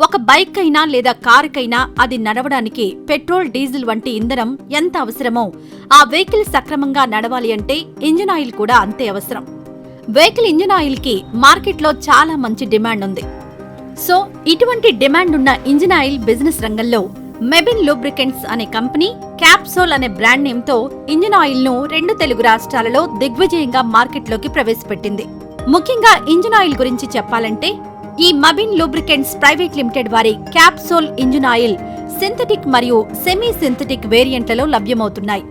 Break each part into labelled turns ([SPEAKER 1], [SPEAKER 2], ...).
[SPEAKER 1] ఒక బైక్ అయినా లేదా కారుకైనా అది నడవడానికి పెట్రోల్ డీజిల్ వంటి ఇంధనం ఎంత అవసరమో ఆ వెహికల్ సక్రమంగా నడవాలి అంటే ఇంజిన్ ఆయిల్ కూడా అంతే అవసరం. వెహికల్ ఇంజిన్ ఆయిల్కి మార్కెట్లో చాలా మంచి డిమాండ్ ఉంది. సో ఇటువంటి డిమాండ్ ఉన్న ఇంజిన్ ఆయిల్ బిజినెస్ రంగంలో మెబిన్ లూబ్రికెంట్స్ అనే కంపెనీ క్యాప్సోల్ అనే బ్రాండ్ నేమ్తో ఇంజిన్ ఆయిల్ను రెండు తెలుగు రాష్ట్రాలలో దిగ్విజయంగా మార్కెట్లోకి ప్రవేశపెట్టింది. ముఖ్యంగా ఇంజిన్ ఆయిల్ గురించి చెప్పాలంటే ఈ మబిన్ లూబ్రికెంట్స్ ప్రైవేట్ లిమిటెడ్ వారి క్యాప్సోల్ ఇంజిన్ ఆయిల్ సింథటిక్ మరియు సెమీ సింథటిక్ వేరియంట్లలో లభ్యమవుతున్నాయి.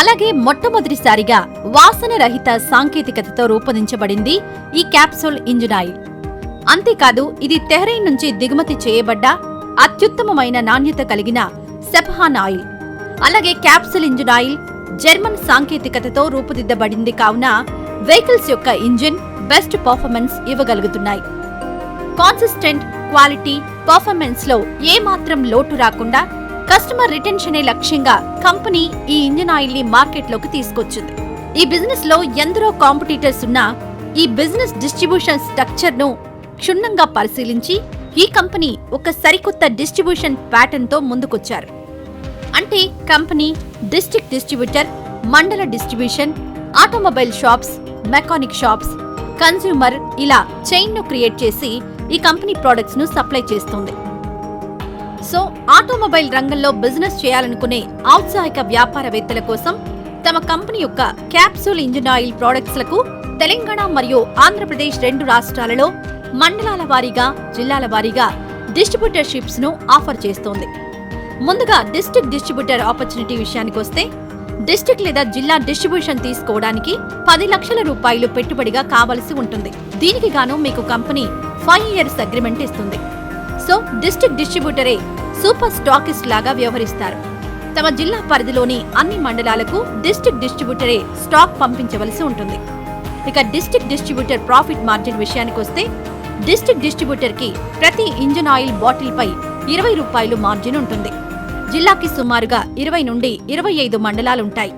[SPEAKER 1] అలాగే మొట్టమొదటిసారిగా వాసన రహిత సాంకేతికతతో రూపొందించబడింది ఈ క్యాప్సూల్ ఇంజిన్ ఆయిల్. అంతేకాదు ఇది తెహ్రైన్ నుంచి దిగుమతి చేయబడ్డ అత్యుత్తమమైన నాణ్యత కలిగిన సెఫహాన్ ఆయిల్. అలాగే క్యాప్సూల్ ఇంజిన్ ఆయిల్ జర్మన్ సాంకేతికతతో రూపుదిద్దబడింది కావున వెహికల్స్ యొక్క ఇంజిన్ బెస్ట్ పర్ఫార్మెన్స్ ఇవ్వగలుగుతున్నాయి. కాన్సిస్టెంట్ క్వాలిటీ పర్ఫార్మెన్స్లో ఏమాత్రం లోటు రాకుండా కస్టమర్ రిటెన్షనే లక్ష్యంగా కంపెనీ ఈ ఇంజిన్ ఆయిల్ని మార్కెట్లోకి తీసుకొచ్చింది. ఈ బిజినెస్లో ఎందరో కాంపిటీటర్స్ ఉన్నా ఈ బిజినెస్ డిస్ట్రిబ్యూషన్ స్ట్రక్చర్ను క్షుణ్ణంగా పరిశీలించి ఈ కంపెనీ ఒక సరికొత్త డిస్ట్రిబ్యూషన్ ప్యాటర్న్తో ముందుకొచ్చారు. అంటే కంపెనీ డిస్ట్రిక్ట్ డిస్ట్రిబ్యూటర్ మండల distribution automobile shops mechanic shops consumer ఇలా చైన్ను క్రియేట్ చేసి ఈ కంపెనీ ప్రోడక్ట్స్ను సప్లై చేస్తుంది. సో ఆటోమొబైల్ రంగంలో బిజినెస్ చేయాలనుకునే ఔత్సాహిక వ్యాపారవేత్తల కోసం తమ కంపెనీ యొక్క క్యాప్సూల్ ఇంజిన్ ఆయిల్ ప్రొడక్ట్స్లకు తెలంగాణ మరియు ఆంధ్రప్రదేశ్ రెండు రాష్ట్రాలలో మండలాల వారీగా జిల్లాల వారీగా డిస్ట్రిబ్యూటర్షిప్స్ను ఆఫర్ చేస్తోంది. ముందుగా డిస్ట్రిక్ట్ డిస్ట్రిబ్యూటర్ ఆపర్చునిటీ విషయానికి వస్తే డిస్ట్రిక్ట్ లేదా జిల్లా డిస్ట్రిబ్యూషన్ తీసుకోవడానికి పది లక్షల రూపాయలు పెట్టుబడిగా కావలసి ఉంటుంది. దీనికి గాను మీకు కంపెనీ ఫైవ్ ఇయర్స్ అగ్రిమెంట్ ఇస్తుంది. సో డిస్ట్రిక్ట్ డిస్ట్రిబ్యూటరే సూపర్ స్టాకిస్ట్ లాగా వ్యవహరిస్తారు. తమ జిల్లా పరిధిలోని అన్ని మండలాలకు డిస్ట్రిక్ట్ డిస్ట్రిబ్యూటరే స్టాక్ పంపించవలసి ఉంటుంది. ఇక డిస్ట్రిక్ట్ డిస్ట్రిబ్యూటర్ ప్రాఫిట్ మార్జిన్ విషయానికి వస్తే డిస్ట్రిక్ట్ డిస్ట్రిబ్యూటర్కి ప్రతి ఇంజిన్ ఆయిల్ బాటిల్ పై ఇరవై రూపాయలు మార్జిన్ ఉంటుంది. జిల్లాకి సుమారుగా ఇరవై నుండి ఇరవై ఐదు మండలాలుంటాయి.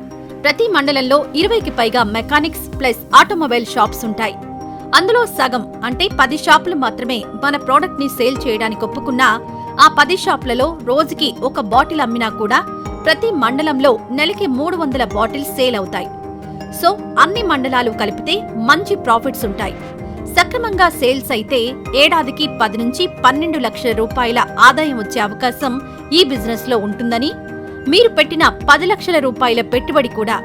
[SPEAKER 1] ప్రతి మండలంలో ఇరవైకి పైగా మెకానిక్స్ ప్లస్ ఆటోమొబైల్ షాప్స్ ఉంటాయి. అందులో సగం అంటే పది షాపులు మాత్రమే మన ప్రోడక్ట్ని సేల్ చేయడానికి ఒప్పుకున్నా ఆ పది షాపులలో రోజుకి ఒక బాటిల్ అమ్మినా కూడా ప్రతి మండలంలో నెలకి మూడు వందల బాటిల్స్ సేల్ అవుతాయి. సో అన్ని మండలాలు కలిపితే మంచి ప్రాఫిట్స్ ఉంటాయి. సక్రమంగా సేల్స్ అయితే ఏడాదికి పది నుంచి పన్నెండు లక్షల రూపాయల ఆదాయం వచ్చే అవకాశం ఈ బిజినెస్లో ఉంటుందని మీరు పెట్టిన పది లక్షల రూపాయల పెట్టుబడి కూడా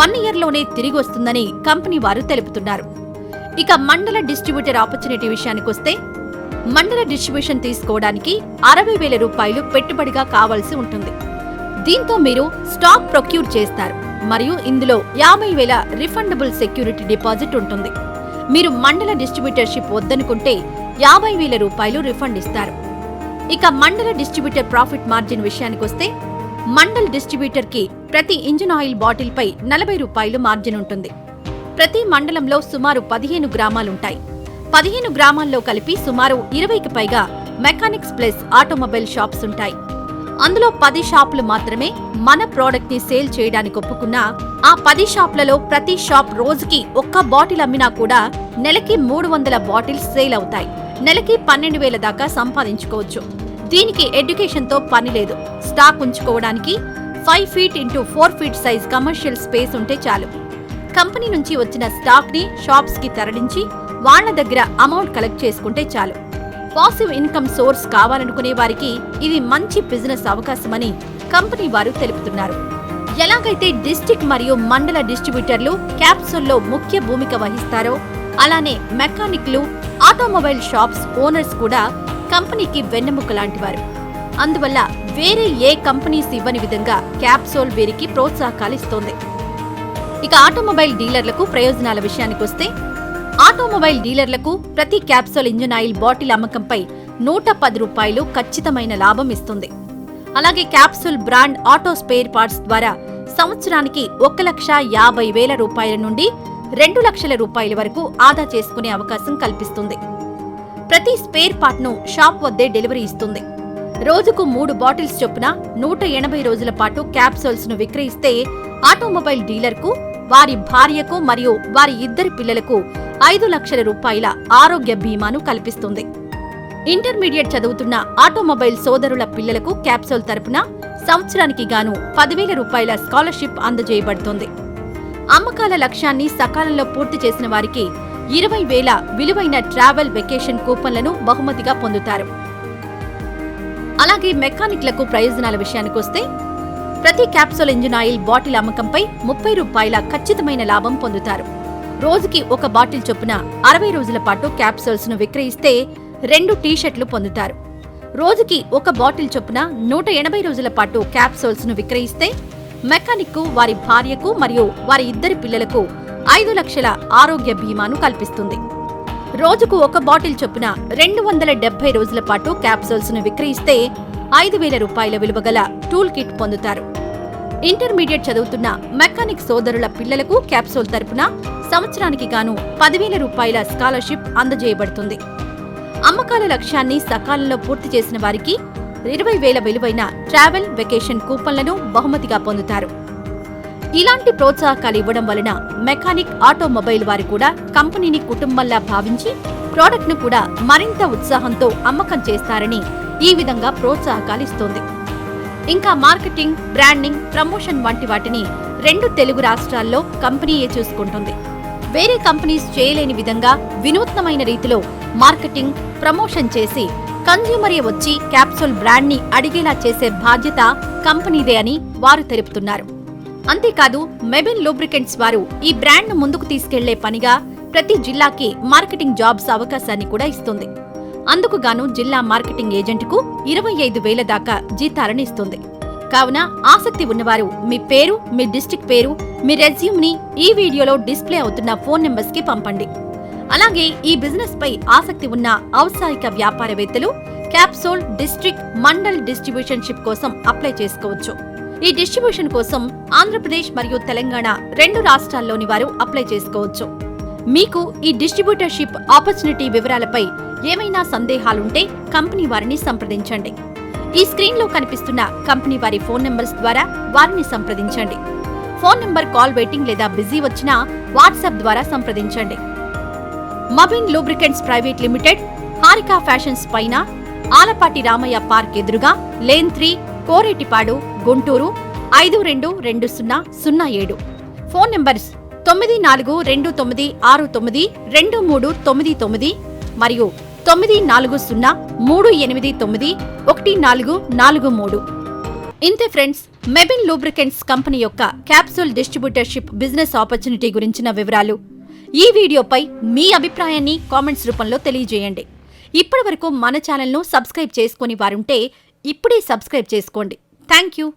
[SPEAKER 1] వన్ ఇయర్లోనే తిరిగి వస్తుందని కంపెనీ వారు తెలుపుతున్నారు. ఇక మండల డిస్ట్రిబ్యూటర్ ఆపర్చునిటీ విషయానికొస్తే మండల డిస్ట్రిబ్యూషన్ తీసుకోవడానికి అరవై వేల రూపాయలు పెట్టుబడిగా కావాల్సి ఉంటుంది. దీంతో మీరు స్టాక్ ప్రొక్యూర్ చేస్తారు. మరియు ఇందులో యాభై వేల రిఫండబుల్ సెక్యూరిటీ డిపాజిట్ ఉంటుంది. మీరు మండల డిస్ట్రిబ్యూటర్షిప్ వద్దనుకుంటే యాభై వేల రూపాయలు రిఫండ్ ఇస్తారు. ఇక మండల డిస్ట్రిబ్యూటర్ ప్రాఫిట్ మార్జిన్ విషయానికొస్తే మండల్ డిస్ట్రిబ్యూటర్కి ప్రతి ఇంజిన్ ఆయిల్ బాటిల్ పై నలభై రూపాయలు మార్జిన్ ఉంటుంది. ప్రతి మండలంలో సుమారు పదిహేను గ్రామాలుంటాయి. పదిహేను గ్రామాల్లో కలిపి సుమారు ఇరవైకి పైగా మెకానిక్స్ ప్లస్ ఆటోమొబైల్ షాప్స్ ఉంటాయి అందులో పది షాపులు మాత్రమే మన ప్రోడక్ట్ని సేల్ చేయడానికి ఒప్పుకున్నా ఆ పది షాపులలో ప్రతి షాప్ రోజుకి ఒక్క బాటిల్ అమ్మినా కూడా నెలకి మూడు వందల బాటిల్స్ సేల్ అవుతాయి. నెలకి పన్నెండు వేల దాకా సంపాదించుకోవచ్చు. దీనికి ఎడ్యుకేషన్తో పని లేదు. స్టాక్ ఉంచుకోవడానికి five feet into four feet size commercial space ఉంటే చాలు. కంపెనీ నుంచి వచ్చిన స్టాక్ని షాప్స్కి తరలించి వాళ్ళ దగ్గర అమౌంట్ కలెక్ట్ చేసుకుంటే చాలు. పాసివ్ ఇన్కమ్ సోర్స్ కావాలనుకునే వారికి ఇది మంచి బిజినెస్ అవకాశమని కంపెనీ వారు తెలుపుతున్నారు. ఎలాగైతే డిస్టిక్ మరియు మండల డిస్ట్రిబ్యూటర్లు క్యాప్సూల్లో ముఖ్య భూమిక వహిస్తారో అలానే మెకానిక్లు ఆటోమొబైల్ షాప్స్ ఓనర్స్ కూడా కంపెనీకి వెన్నెముక లాంటివారు. అందువల్ల వేరే ఏ కంపెనీస్ ఇవ్వని విధంగా క్యాప్సోల్ వీరికి ప్రోత్సాహకాలు ఇస్తోంది. ఇక ఆటోమొబైల్ డీలర్లకు ప్రయోజనాల విషయానికొస్తే ఆటోమొబైల్ డీలర్లకు ప్రతి క్యాప్సూల్ ఇంజిన్ ఆయిల్ బాటిల్ అమ్మకంపై నూట పది రూపాయలు ఖచ్చితమైన లాభం ఇస్తుంది. అలాగే capsule brand auto spare parts ద్వారా సంవత్సరానికి ఒక లక్ష యాభై వేల రూపాయల నుండి రెండు లక్షల రూపాయల వరకు ఆదా చేసుకునే అవకాశం కల్పిస్తుంది. ప్రతి స్పేర్ పార్ట్ను షాప్ వద్దే డెలివరీ ఇస్తుంది. రోజుకు మూడు బాటిల్స్ చొప్పున నూట ఎనభై రోజుల పాటు క్యాప్సూల్స్ను విక్రయిస్తే ఆటోమొబైల్ డీలర్కు వారి భార్యకు మరియు వారి ఇద్దరి పిల్లలకు ఐదు లక్షల రూపాయల ఆరోగ్య బీమాను కల్పిస్తుంది. ఇంటర్మీడియట్ చదువుతున్న ఆటోమొబైల్ సోదరుల పిల్లలకు క్యాప్సూల్ తరపున సంవత్సరానికి గాను పదివేల రూపాయల స్కాలర్షిప్ అందజేయబడుతోంది. అమ్మకాల లక్ష్యాన్ని సకాలంలో పూర్తి చేసిన వారికి ఇరవై వేల విలువైన ట్రావెల్ వెకేషన్ కూపన్లను బహుమతిగా పొందుతారు. అలాగే మెకానిక్లకు ప్రయోజనాల విషయానికొస్తే ప్రతి క్యాప్సూల్ ఇంజిన్ ఆయిల్ బాటిల్ అమ్మకంపై ముప్పై రూపాయల ఖచ్చితమైన లాభం పొందుతారు. రోజుకి ఒక బాటిల్ చొప్పున అరవై రోజుల పాటు క్యాప్సూల్స్ను విక్రయిస్తే రెండు టీషర్ట్లు పొందుతారు. రోజుకి ఒక బాటిల్ చొప్పున నూట ఎనభై రోజుల పాటు క్యాప్సూల్స్ను విక్రయిస్తే మెకానిక్ వారి భార్యకు మరియు వారి ఇద్దరి పిల్లలకు ఐదు లక్షల ఆరోగ్య బీమాను కల్పిస్తుంది. రోజుకు ఒక బాటిల్ చొప్పున రెండు వందల డెబ్బై రోజుల పాటు క్యాప్సూల్స్ను విక్రయిస్తే ఐదు వేల రూపాయల విలువ గల టూల్ కిట్ పొందుతారు. ఇంటర్మీడియట్ చదువుతున్న మెకానిక్ సోదరుల పిల్లలకు క్యాప్సూల్ తరపున సంవత్సరానికి గాను పదివేల రూపాయల స్కాలర్షిప్ అందజేయబడుతుంది. అమ్మకాల లక్ష్యాన్ని సకాలంలో పూర్తి చేసిన వారికి ఇరవై వేల విలువైన ట్రావెల్ వెకేషన్ కూపన్లను బహుమతిగా పొందుతారు. ఇలాంటి ప్రోత్సాహకాలు ఇవ్వడం వలన మెకానిక్ ఆటోమొబైల్ వారు కూడా కంపెనీని కుటుంబంలా భావించి ప్రోడక్ట్ను కూడా మరింత ఉత్సాహంతో అమ్మకం చేస్తారని ఈ విధంగా ప్రోత్సాహకాలు ఇస్తోంది. ఇంకా మార్కెటింగ్ బ్రాండింగ్ ప్రమోషన్ వంటి వాటిని రెండు తెలుగు రాష్ట్రాల్లో కంపెనీయే చూసుకుంటుంది. వేరే కంపెనీస్ చేయలేని విధంగా వినూత్నమైన రీతిలో మార్కెటింగ్ ప్రమోషన్ చేసి కన్జ్యూమరే వచ్చి క్యాప్సూల్ బ్రాండ్ని అడిగేలా చేసే బాధ్యత కంపెనీదే అని వారు తెలుపుతున్నారు. అంతేకాదు మెబిన్ లూబ్రికెంట్స్ వారు ఈ బ్రాండ్ను ముందుకు తీసుకెళ్ళే పనిగా ప్రతి జిల్లాకి మార్కెటింగ్ జాబ్స్ అవకాశాన్ని కూడా ఇస్తుంది. అందుకు గాను జిల్లా మార్కెటింగ్ ఏజెంట్కు ఇరవై ఐదు వేల దాకా జీతాలను ఇస్తుంది. కావున ఆసక్తి ఉన్నవారు మీ పేరు మీ డిస్టిక్ పేరు మీ రెజ్యూమ్ని ఈ వీడియోలో డిస్ప్లే అవుతున్న ఫోన్ నెంబర్స్కి పంపండి. అలాగే ఈ బిజినెస్ పై ఆసక్తి ఉన్న ఔత్సాహిక వ్యాపారవేత్తలు capsule district mandal distribution ship కోసం అప్లై చేసుకోవచ్చు. ఈ డిస్ట్రిబ్యూషన్ కోసం ఆంధ్రప్రదేశ్ మరియు తెలంగాణ రెండు రాష్ట్రాల్లోని వారు అప్లై చేసుకోవచ్చు. మీకు ఈ డిస్ట్రిబ్యూటర్షిప్ ఆపర్చునిటీ వివరాలపై ఏమైనా సందేహాలుంటే కంపెనీ వారిని సంప్రదించండి. ఈ స్క్రీన్లో కనిపిస్తున్న కంపెనీ వారి ఫోన్ నంబర్స్ ద్వారా వారిని సంప్రదించండి. ఫోన్ నంబర్ కాల్ వెయిటింగ్ లేదా బిజీ వచ్చినా వాట్సాప్ ద్వారా సంప్రదించండి. Mebin lubricants private limited Harika fashions పైన ఆలపాటి రామయ్య పార్క్ ఎదురుగా లేన్ త్రీ కోరేటిపాడు గుంటూరు ఐదు రెండు రెండు సున్నా సున్నా ఏడు. ఫోన్ నంబర్స్ తొమ్మిది నాలుగు రెండు తొమ్మిది ఆరు తొమ్మిది రెండు మూడు తొమ్మిది తొమ్మిది మరియు తొమ్మిది నాలుగు సున్నా మూడు ఎనిమిది తొమ్మిది ఒకటి నాలుగు నాలుగు మూడు. ఇంతే ఫ్రెండ్స్ మెబిన్ లూబ్రికెంట్స్ కంపెనీ యొక్క క్యాప్సూల్ డిస్ట్రిబ్యూటర్షిప్ బిజినెస్ ఆపర్చునిటీ గురించిన వివరాలు. ఈ వీడియోపై మీ అభిప్రాయాన్ని కామెంట్స్ రూపంలో తెలియజేయండి. ఇప్పటివరకు మన ఛానల్ను సబ్స్క్రైబ్ చేసుకుని వారుంటే ఇప్పుడే సబ్స్క్రైబ్ చేసుకోండి. Thank you